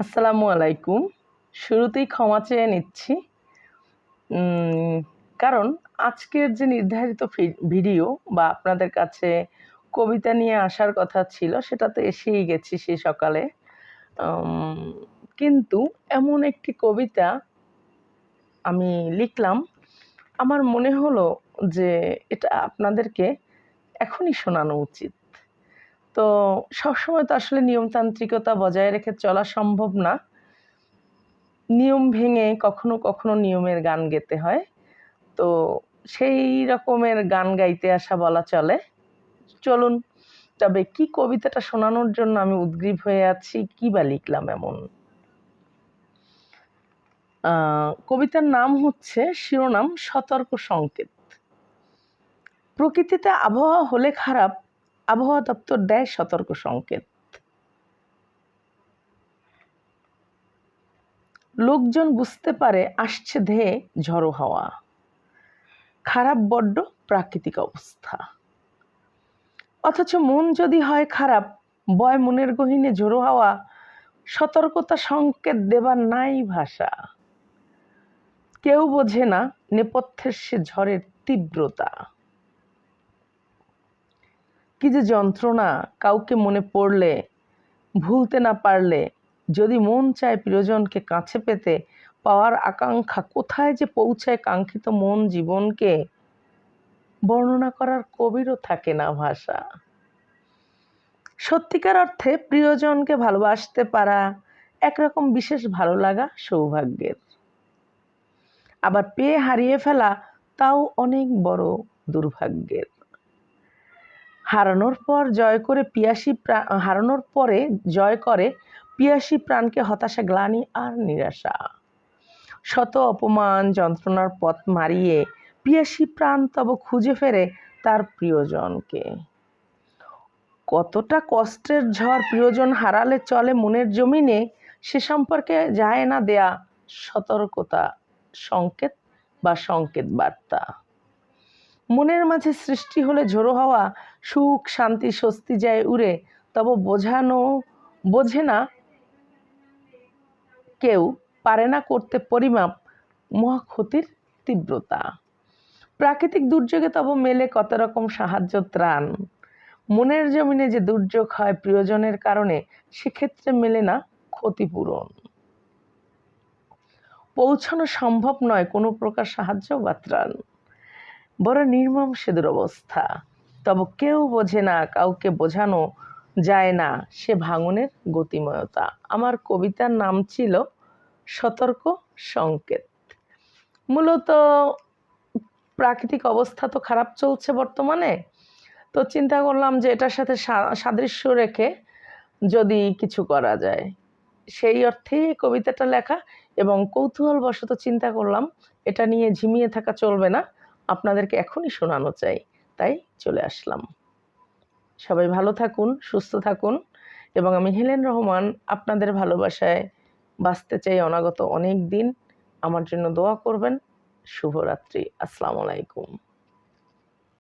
আসসালামু আলাইকুম। শুরুতেই ক্ষমা চেয়ে নিচ্ছি। কারণ আজকের যে নির্ধারিত ভিডিও বা আপনাদের কাছে কবিতা নিয়ে আসার কথা ছিল, সেটা তো এসেই গেছি সেই সকালে। কিন্তু এমন একটি কবিতা আমি লিখলাম। আমার মনে হলো যে এটা আপনাদেরকে এখনই শোনানো উচিত। তো সবসময় তো আসলে নিয়মতান্ত্রিকতা বজায় রেখে চলা সম্ভব না। নিয়ম ভেঙে কখনো কখনো নিয়মের গান গেতে হয়। তো সেই রকমের গান গাইতে আসা বলা চলে। চলুন, তবে কি কবিতাটা শোনানোর জন্য আমি উদ্গ্রীব হয়ে আছি, কি বা লিখলাম এমন? কবিতার নাম হচ্ছে শিরোনাম সতর্ক সংকেত। প্রকৃতিতে আবহাওয়া হলে খারাপ আবহাওয়া দপ্তর দেয় সতর্ক সংকেত। লোকজন বুঝতে পারে আসছে ধেয়ে ঝড়ো হাওয়া। খারাপ বড্ড প্রাকৃতিক অবস্থা। অথচ মন যদি হয় খারাপ, বয় মনের গহীনে ঝোড়ো হাওয়া, সতর্কতা সংকেত দেবার নাই ভাষা। কেউ বোঝে না নেপথ্যের সে ঝড়ের তীব্রতা। কি যে যন্ত্রণা কাউকে মনে পড়লে, ভুলতে না পারলে, যদি মন চায় প্রিয়জনকে কাছে পেতে, পাওয়ার আকাঙ্ক্ষা কোথায় যে পৌঁছায় কাঙ্ক্ষিত মন জীবনকে, বর্ণনা করার কবিরও থাকে না ভাষা। সত্যিকার অর্থে প্রিয়জনকে ভালোবাসতে পারা একরকম বিশেষ ভালো লাগা সৌভাগ্যের। আবার পেয়ে হারিয়ে ফেলা তাও অনেক বড় দুর্ভাগ্যের। হারানোর পর জয় করে পিয়াসী হারানোর পরে জয় করে পিয়াসী প্রাণকে হতাশা, গ্লানি আর নিরাশা। শত অপমান, যন্ত্রণার পথ মারিয়ে পিয়াসী প্রাণ তব খুঁজে ফেরে তার প্রিয়জনকে। কতটা কষ্টের ঝড় প্রিয়জন হারালে চলে মনের জমিনে, সে সম্পর্কে যায় না দেয়া সতর্কতা, সংকেত বা সংকেত বার্তা। মনের মাঝে সৃষ্টি হলে ঝোড়ো হওয়া সুখ, শান্তি, স্বস্তি যায় উড়ে। তব বোঝানো, বোঝে না কেউ, পারে না করতে পরিমাপ, মহা ক্ষতির তীব্রতা। প্রাকৃতিক দুর্যোগে তব মেলে কত রকম সাহায্য ত্রাণ। মনের জমিনে যে দুর্যোগ হয় প্রিয়জনের কারণে, সেক্ষেত্রে মেলে না ক্ষতিপূরণ। পৌঁছানো সম্ভব নয় কোনো প্রকার সাহায্য বা ত্রাণ। বড় নির্মম সে দুরবস্থা তবে কেউ বোঝে না, কাউকে বোঝানো যায় না সে ভাঙনের গতিময়তা। আমার কবিতার নাম ছিল সতর্ক সংকেত। মূলত প্রাকৃতিক অবস্থা তো খারাপ চলছে বর্তমানে। তো চিন্তা করলাম যে এটার সাথে সাদৃশ্য রেখে যদি কিছু করা যায়। সেই অর্থেই কবিতাটা লেখা এবং কৌতূহলবশত চিন্তা করলাম, এটা নিয়ে ঝিমিয়ে থাকা চলবে না। আপনাদেরকে এখনই শোনানো চাই। তাই চলে আসলাম। সবাই ভালো থাকুন, সুস্থ থাকুন এবং আমি হেলেন রহমান আপনাদের ভালোবাসায় বাঁচতে চাই অনাগত অনেক দিন। আমার জন্য দোয়া করবেন। শুভরাত্রি। আসসালামু আলাইকুম।